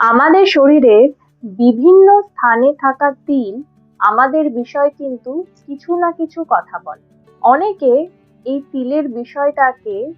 আমাদের শরীরের বিভিন্ন স্থানে থাকা তিল আমাদের বিষয় কিন্তু কিছু না কিছু কথা বলে। অনেকে এই তিলের বিষয়টাকে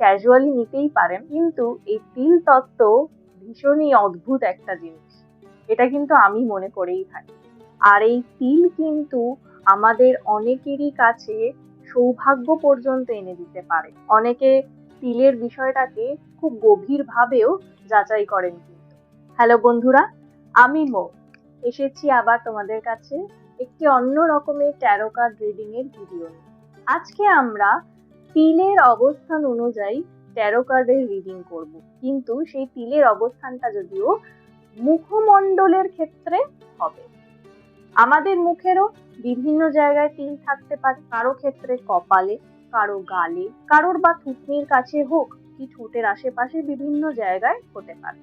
ক্যাজুয়ালি নিতেই পারেন, কিন্তু এই তিল তত্ত্ব ভীষণই অদ্ভুত একটা জিনিস। এটা কিন্তু আমি মনে করেই থাকি। আর এই তিল কিন্তু আমাদের অনেকেরই কাছে সৌভাগ্য পর্যন্ত এনে দিতে পারে। অনেকে তিলের বিষয়টাকে খুব গভীরভাবেও যাচাই করেন হ্যালো বন্ধুরা, আমি মো। এসেছি আবার তোমাদের কাছে একটি অন্য রকমের ট্যারো কার্ড রিডিং এর ভিডিও আজকে আমরা তিলের অবস্থান অনুযায়ী ট্যারো কার্ডের রিডিং করব। কিন্তু সেই তিলের অবস্থানটা যদিও মুখমণ্ডলের ক্ষেত্রে হবে। আমাদের মুখেরও বিভিন্ন জায়গায় তিল থাকতে পারে। কারও ক্ষেত্রে কপালে, কারও গালে, কারোর বা থুতনির কাছে হোক, কি ঠোঁটের আশেপাশে বিভিন্ন জায়গায় হতে পারে।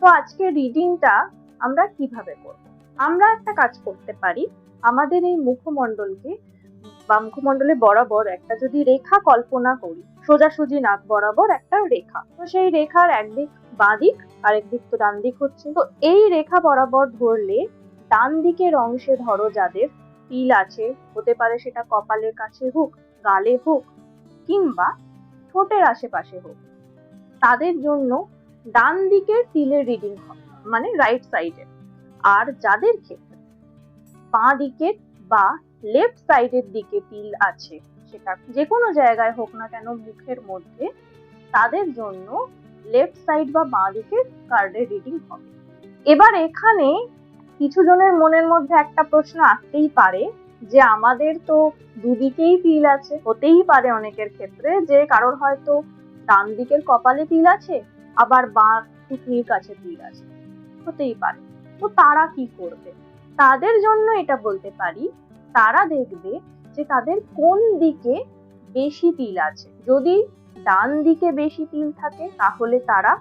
তো আজকে রিডিংটা আমরা কীভাবে করব? আমরা একটা কাজ করতে পারি। আমাদের এই মুখমণ্ডলকে বা মুখমণ্ডলে বরাবর একটা যদি রেখা কল্পনা করি, সোজাসুজি নাক বরাবর একটা রেখা। তো সেই রেখার একদিক বাঁ দিক আর একদিক তো ডান দিক হচ্ছে। তো এই রেখা বরাবর ধরলে ডান দিকের অংশে ধরো যাদের তিল আছে, হতে পারে সেটা কপালের কাছে হোক, গালে হোক, কিংবা ঠোঁটের আশেপাশে হোক, তাদের জন্য ডান দিকের তিলের রিডিং হবে মানে রাইট সাইডে আর যাদের ক্ষেত্রে বাঁ দিকের বা লেফট সাইডের দিকে তিল আছে, সেটা যে কোনো জায়গায় হোক না কেন মুখের মধ্যে, তাদের জন্য লেফট সাইড বা বাঁ দিকের কার্ডের রিডিং হবে। এবার এখানে কিছু জনের মনের মধ্যে একটা প্রশ্ন আসতেই পারে যে আমাদের তো দুদিকেই তিল আছে, হতেই পারে অনেকের ক্ষেত্রে যে কারোর হয়তো ডান দিকের কপালে তিল আছে আবার বাঁ থুতনির কাছে তিল আছে হতেই পারে। তো তারা কি করবে? তাদের জন্য এটা বলতে পারি, তারা দেখবে যে তাদের কোন দিকে বেশি তিল আছে। যদি ডান দিকে বেশি তিল থাকে, তাহলে তারা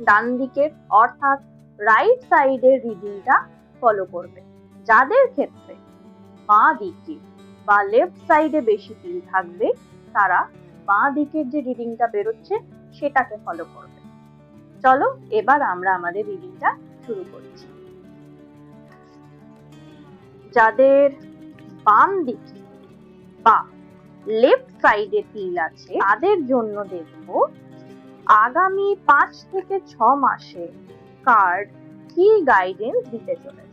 ডান দিকের অর্থাৎ রাইট সাইডের রিডিংটা ফলো করবে। যাদের ক্ষেত্রে বাঁ দিকে বা লেফট সাইডে বেশি তিল থাকবে, তারা বাঁ দিকের যে রিডিংটা বেরোচ্ছে, সেটাকে ফলো করবে। চলো, এবার আমরা আমাদের রিডিংটা শুরু করছি। যাদের বাম দিকে বা লেফট সাইডে তিল আছে, তাদের জন্য দেখব আগামী পাঁচ থেকে ছ মাসে কার্ড কি গাইডেন্স দিতে চলেছে।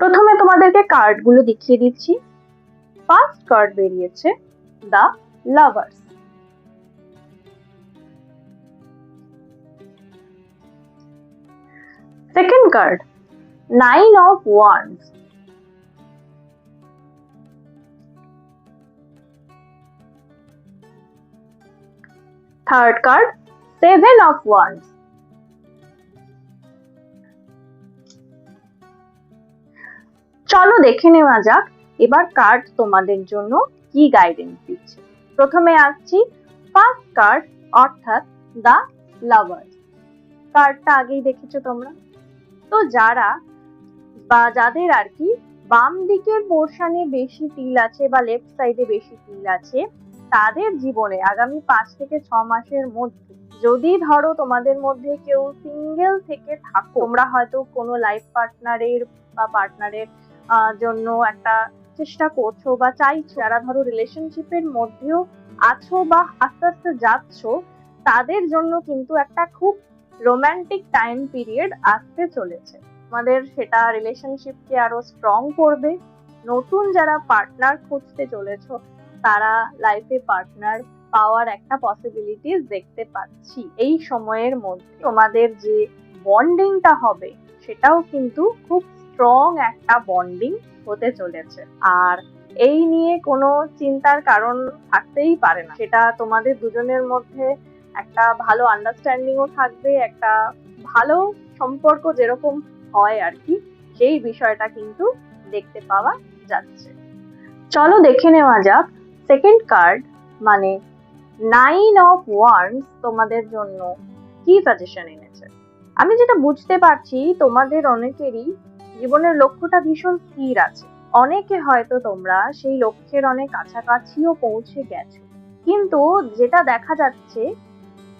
প্রথমে তোমাদেরকে কার্ডগুলো দেখিয়ে দিচ্ছি। ফার্স্ট কার্ড বেরিয়েছে the lovers second card nine of wands third card seven of wands চলো দেখে নেওয়া যাক, এবার কার্ড তোমাদের জন্য কি গাইডেন্স দিচ্ছে। প্রথমে আসছি ফার্স্ট কার্ড অর্থাৎ দ্য লাভার্স কার্ডটা আগেই দেখেছ তোমরা? তো যারা বা যাদের আর কি বাম দিকের পোর্শনে বেশি তিল আছে বা লেফট সাইডে বেশি তিল আছে, তাদের জীবনে আগামী পাঁচ থেকে ছ মাসের মধ্যে যদি ধরো তোমাদের মধ্যে কেউ সিঙ্গেল থেকে থাকো, তোমরা হয়তো কোনো লাইফ পার্টনারের বা পার্টনারের জন্য একটা চেষ্টা করছ বা চাইছো, যারা ধরো রিলেশনশিপের মধ্যেও আছো বা আস্তে আস্তে যাচ্ছ, তাদের জন্য কিন্তু একটা খুব রোম্যান্টিক টাইম পিরিয়ড আসতে চলেছে। আমাদের সেটা রিলেশনশিপকে আরও স্ট্রং করবে। নতুন যারা পার্টনার খুঁজতে চলেছ, তারা লাইফে পার্টনার পাওয়ার একটা পসিবিলিটিস দেখতে পাচ্ছি এই সময়ের মধ্যে। তোমাদের যে বন্ডিংটা হবে, সেটাও কিন্তু খুব স্ট্রং একটা বন্ডিং হতে চলেছে। আর এই নিয়ে কোনো চিন্তার কারণ থাকতেই পারে না। সেটা তোমাদের দুজনের মধ্যে একটা ভালো আন্ডারস্ট্যান্ডিংও থাকবে, একটা ভালো সম্পর্ক যেরকম হয় আর কি, সেই বিষয়টা কিন্তু দেখতে পাওয়া যাচ্ছে। চলো দেখে নেওয়া যাক। সেকেন্ড কার্ড মানে নাইন অফ ওয়ান্স তোমাদের জন্য কি সাজেশন এনেছে? আমি যেটা বুঝতে পারছি, তোমাদের অনেকেরই জীবনের লক্ষ্যটা ভীষণ স্থির আছে। অনেকে হয়তো তোমরা সেই লক্ষ্যের অনেক কাছাকাছিও পৌঁছে গেছো। কিন্তু যেটা দেখা যাচ্ছে,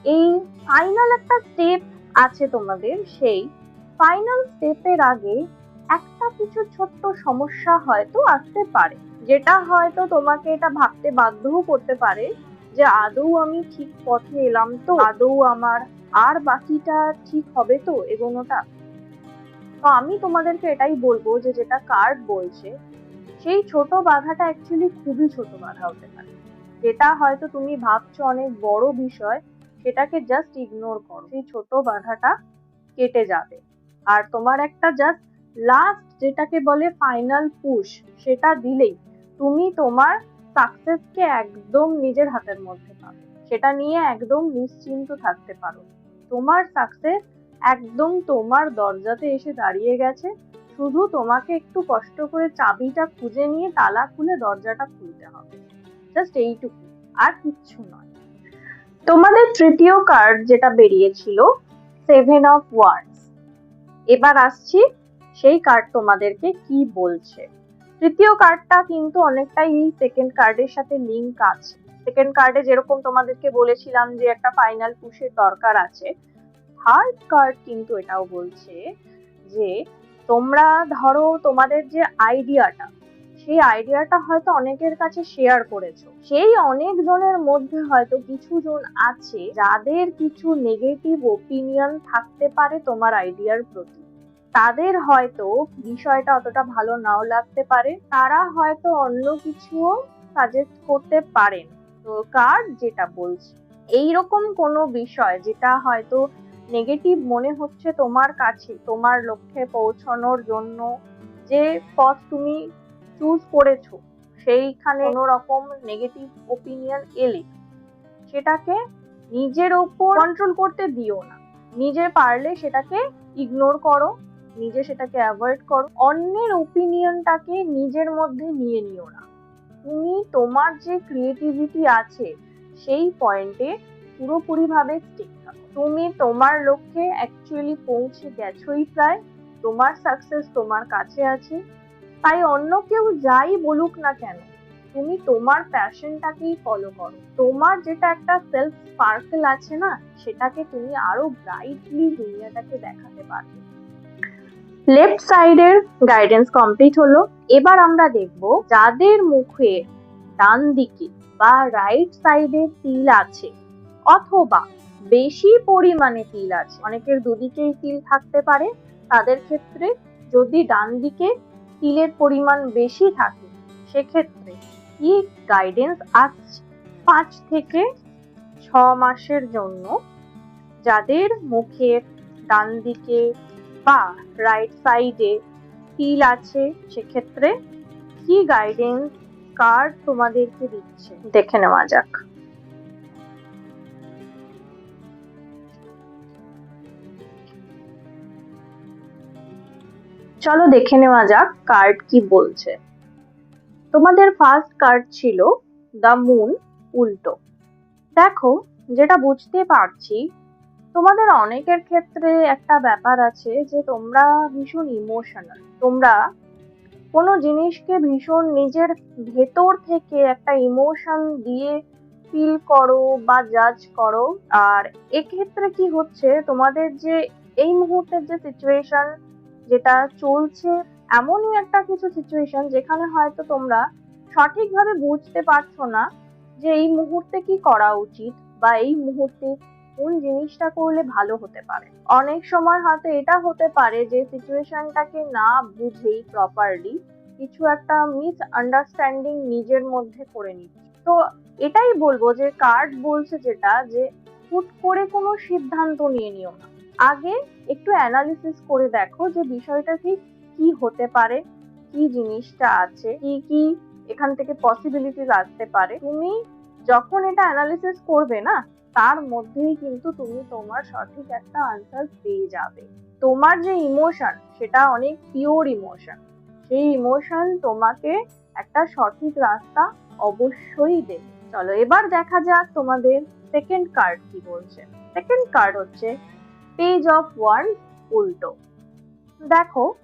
এই ফাইনাল একটা স্টেপ আছে তোমাদের, সেই ফাইনাল স্টেপের আগে একটা কিছু ছোট্ট সমস্যা হয়তো আসতে পারে। যেটা হয়তো তোমাকে এটা ভাবতে বাধ্যও করতে পারে যে আদৌ আমি ঠিক পথে এলাম তো, আদৌ আমার আর বাকিটা ঠিক হবে তো, এগোনোটা। তো আমি তোমাদেরকে এটাই বলব যে যেটা কার্ড বলছে, সেই ছোট বাধাটা অ্যাকচুয়ালি খুবই ছোট বাধা হতে পারে। যেটা হয়তো তুমি ভাবছ অনেক বড় বিষয়, সেটাকে জাস্ট ইগনোর করো। সেই ছোট বাধাটা কেটে যাবে। আর তোমার একটা জাস্ট লাস্ট যেটাকে বলে ফাইনাল পুশ সেটা দিলেই তুমি তোমার সাকসেসকে একদম নিজের হাতের মধ্যে পাবে। সেটা নিয়ে একদম নিশ্চিন্ত থাকতে পারো। তোমার সাকসেস একদম তোমার দরজাতে এসে দাঁড়িয়ে গেছে। শুধু তোমাকে একটু কষ্ট করে চাবিটা খুঁজে নিয়ে তালা খুলে দরজাটা খুলতে হবে। জাস্ট এইটুকু, আর কিচ্ছু নয়। তোমাদের তৃতীয় কার্ড যেটা বেরিয়েছিল সেভেন অফ ওয়ার্ডস এবার আসছি, সেই কার্ড তোমাদেরকে কি বলছে। তৃতীয় কার্ডটা কিন্তু অনেকটাই এই সেকেন্ড কার্ডের সাথে লিঙ্ক আছে। সেকেন্ড কার্ডে যেরকম তোমাদেরকে বলেছিলাম যে একটা ফাইনাল পুশের দরকার আছে থার্ড কার্ড কিন্তু এটাও বলছে যে তোমরা ধরো তোমাদের যে আইডিয়াটা সেই আইডিয়াটা হয়তো অনেকের কাছে শেয়ার করেছ। সেই অনেক জনের মধ্যে হয়তো কিছু জন আছে যাদের কিছু নেগেটিভ ওপিনিয়ন থাকতে পারে তোমার আইডিয়ার প্রতি। তাদের হয়তো বিষয়টা অতটা ভালো নাও লাগতে পারে। তারা হয়তো অন্য কিছুও সাজেস্ট করতে পারেন। তো কার্ড যেটা বলছে। এইরকম কোনো বিষয় যেটা হয়তো নেগেটিভ মনে হচ্ছে তোমার কাছে তোমার লক্ষ্যে পৌঁছানোর জন্য যে পথ তুমি চুজ করেছ সেইখানে কোনো রকম নেগেটিভ ওপিনিয়ন এলে সেটাকে নিজের ওপর কন্ট্রোল করতে দিও না। নিজে পারলে সেটাকে ইগনোর করো নিজে সেটাকে অ্যাভয়েড করো। অন্যের ওপিনিয়নটাকে নিজের মধ্যে নিয়ে নিও না। তুমি তোমার যে ক্রিয়েটিভিটি আছে সেই পয়েন্টে পুরোপুরিভাবে স্টিক থাকো। তুমি তোমার লক্ষ্যে অ্যাকচুয়ালি পৌঁছে গেছোই প্রায়। তোমার সাকসেস তোমার কাছে আছে। তাই অন্য কেউ যাই বলুক না কেন, তুমি তোমার প্যাশনটাকেই ফলো করো। তোমার যেটা একটা সেলফ স্পার্কেল আছে না, সেটাকে তুমি আরও ব্রাইটলি দুনিয়াটাকে দেখাতে পারবে। লেফট সাইডের গাইডেন্স কমপ্লিট হলো। এবার আমরা দেখব যাদের মুখে ডান দিকে বা রাইট সাইডে তিল আছে। অথবা বেশি পরিমাণে তিল আছে। অনেকের দুদিকেই তিল থাকতে পারে, তাদের ক্ষেত্রে যদি ডান দিকে তিলের পরিমাণ বেশি থাকে, সেক্ষেত্রে কি গাইডেন্স আসছে পাঁচ থেকে ছ মাসের জন্য যাদের মুখের ডান দিকে বা রাইট সাইডে তিল আছে, সেক্ষেত্রে কি গাইডেন্স কার্ড তোমাদেরকে দিচ্ছে? দেখে নেওয়া যাক। চলো দেখে নেওয়া যাক কার্ড কি বলছে। তোমাদের ফার্স্ট কার্ড ছিল দ্য মুন উল্টো। দেখো, যেটা বুঝতে পারছি, তোমাদের অনেকের ক্ষেত্রে একটা ব্যাপার আছে যে তোমরা ভীষণ ইমোশনাল তোমরা কোনো জিনিসকে ভীষণ নিজের ভেতর থেকে একটা ইমোশন দিয়ে ফিল করো বা জাজ করো। আর এক্ষেত্রে কি হচ্ছে, তোমাদের যে এই মুহূর্তের যে সিচুয়েশন যেটা চলছে এমনই একটা কিছু সিচুয়েশন যেখানে হয়তো তোমরা সঠিকভাবে বুঝতে পারছ না যে এই মুহূর্তে কি করা উচিত বা এই মুহূর্তে কোন জিনিসটা করলে ভালো হতে পারে। অনেক সময় হয়তো এটা হতে পারে যে সিচুয়েশনটাকে না বুঝেই প্রপারলি কিছু একটা মিস আন্ডারস্ট্যান্ডিং নিজের মধ্যে করে নিচ্ছে। তো এটাই বলব যে কার্ড বলছে যেটা যে হুট করে কোনো সিদ্ধান্ত নিয়ে নিও না। আগে একটু অ্যানালিসিস করে দেখো যে বিষয়টা ঠিক কি হতে পারে, কি জিনিসটা আছে, কি কি এখান থেকে পসিবিলিটিস আসতে পারে। তুমি যখন এটা অ্যানালিসিস করবে না, তার মধ্যেই কিন্তু তুমি তোমার সঠিক একটা আনসার পেয়ে যাবে। তোমার যে ইমোশন সেটা অনেক পিওর ইমোশন সেই ইমোশন তোমাকে একটা সঠিক রাস্তা অবশ্যই দেবে। চলো এবার দেখা যাক তোমাদের সেকেন্ড কার্ড কি বলছে। সেকেন্ড কার্ড হচ্ছে পেজ অফ ওয়ান উল্টো। দেখো,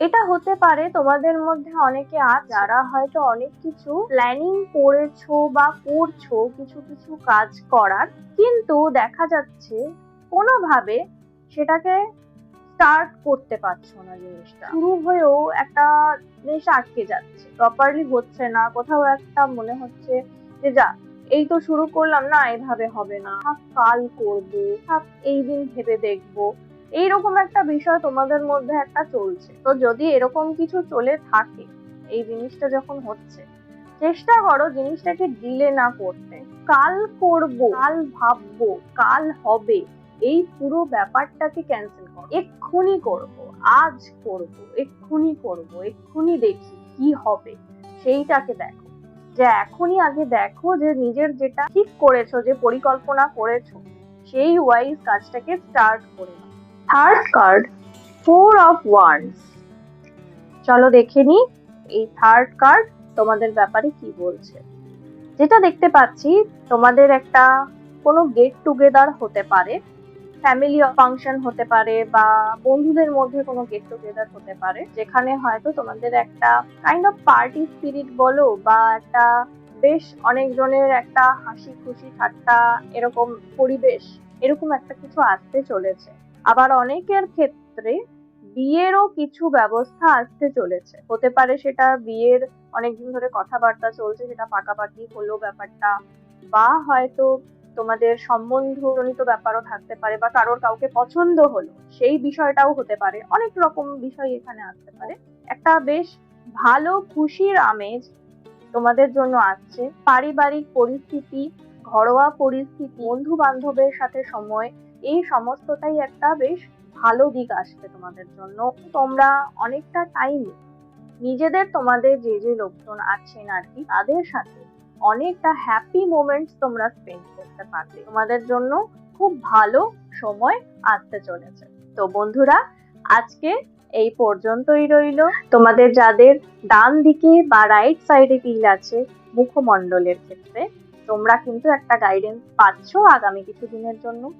এটা হতে পারে তোমাদের মধ্যে অনেকে আর যারা হয়তো অনেক কিছু প্ল্যানিং করেছ বা করছ, কিছু কিছু কাজ করার। কিন্তু দেখা যাচ্ছে কোনোভাবে সেটাকে স্টার্ট করতে পারছ না জিনিসটা। শুরু হয়েও একটা জিনিস আটকে যাচ্ছে। প্রপারলি হচ্ছে না। কোথাও একটা মনে হচ্ছে যে যা এই তো শুরু করলাম, না, এভাবে হবে না। কাল করব, থাক, এই দিন ভেবে দেখব। এইরকম একটা বিষয় তোমাদের মধ্যে একটা চলছে। তো যদি এরকম কিছু চলে থাকে, এই জিনিসটা যখন হচ্ছে, চেষ্টা করো জিনিসটাকে ডিলে না করতে। কাল করব, কাল ভাববো, কাল হবে, এই পুরো ব্যাপারটাকে ক্যান্সেল করো। এক্ষুনি করব, আজ করব, এক্ষুনি করব, এক্ষুনি দেখি কি হবে, সেইটাকে দেখো। যে এখনই আগে দেখো যে নিজের যেটা ঠিক করেছ, যে পরিকল্পনা করেছ, সেই ওয়াইজ কাজটাকে স্টার্ট করে third card four of wands চলো দেখে নি, এই থার্ড কার্ড তোমাদের ব্যাপারে কি বলছে। যেটা দেখতে পাচ্ছি, তোমাদের একটা কোনো গেট টুগেদার হতে পারে। ফ্যামিলি ফাংশন হতে পারে বা বন্ধুদের মধ্যে কোনো গেট টুগেদার হতে পারে, যেখানে হয়তো তোমাদের একটা কাইন্ড অফ পার্টি স্পিরিট বলো বা একটা বেশ অনেকজনের একটা হাসি খুশি ঠাট্টা এরকম পরিবেশ, এরকম একটা কিছু আসতে চলেছে। আবার অনেকের ক্ষেত্রে বিয়েরও কিছু ব্যবস্থা আসতে চলেছে। হতে পারে সেটা বিয়ের অনেকদিন ধরে কথাবার্তা চলছে, সেটা পাকাপাকি হলো ব্যাপারটা, বা হয়তো তোমাদের সম্বন্ধজনিত ব্যাপারও থাকতে পারে বা কারোর কাউকে পছন্দ হলো, সেই বিষয়টাও হতে পারে। অনেক রকম বিষয় এখানে আসতে পারে। একটা বেশ ভালো খুশির আমেজ তোমাদের জন্য আসছে। পারিবারিক পরিস্থিতি, ঘরোয়া পরিস্থিতি বন্ধু বান্ধবের সাথে সময়, এই সমস্তটাই একটা বেশ ভালো দিক আসবে তোমাদের জন্য। তোমরা অনেকটা টাইম নিজেদের, তোমাদের যে যে লোকজন আছেন আর কি, তাদের সাথে অনেকটা হ্যাপি মোমেন্টস তোমরা স্পেন্ড করতে পারবে। তোমাদের জন্য খুব ভালো সময় আসতে চলেছে। তো বন্ধুরা, আজকে এই পর্যন্তই রইল। তোমাদের যাদের ডান দিকে বা রাইট সাইডে তিল আছে মুখমণ্ডলের ক্ষেত্রে, তোমরা কিন্তু একটা গাইডেন্স পাচ্ছ আগামী কিছু দিনের জন্য।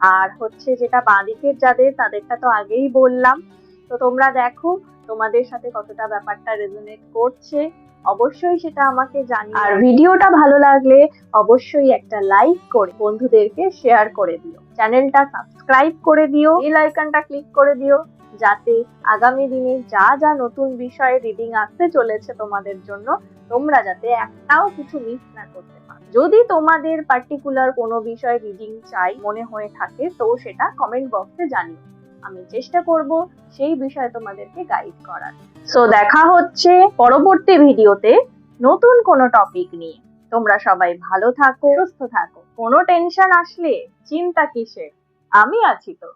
আর হচ্ছে যেটা বাঁ দিকের যাদের, তাদেরটা তো আগেই বললাম। তো তোমরা দেখো তোমাদের সাথে কতটা ব্যাপারটা রেজোনেট করছে। অবশ্যই সেটা আমাকে জানি আর ভিডিওটা ভালো লাগলে অবশ্যই একটা লাইক করে বন্ধুদেরকে শেয়ার করে দিও। চ্যানেলটা সাবস্ক্রাইব করে দিও। বেল আইকনটা ক্লিক করে দিও। যাতে আগামী দিনে যা যা নতুন বিষয়ে রিডিং আসতে চলেছে তোমাদের জন্য তোমরা যাতে একটাও কিছু মিস না করতে পারো। যদি তোমাদের পার্টিকুলার কোনো বিষয় রিডিং চাই মনে হয়ে থাকে তো সেটা কমেন্ট বক্সে জানিও। আমি চেষ্টা করব সেই বিষয়ে তোমাদেরকে গাইড করার। সো দেখা হচ্ছে পরবর্তী ভিডিওতে নতুন কোনো টপিক নিয়ে। তোমরা সবাই ভালো থাকো, সুস্থ থাকো। কোনো টেনশন আসলে, চিন্তা কিসের? আমি আছি তো।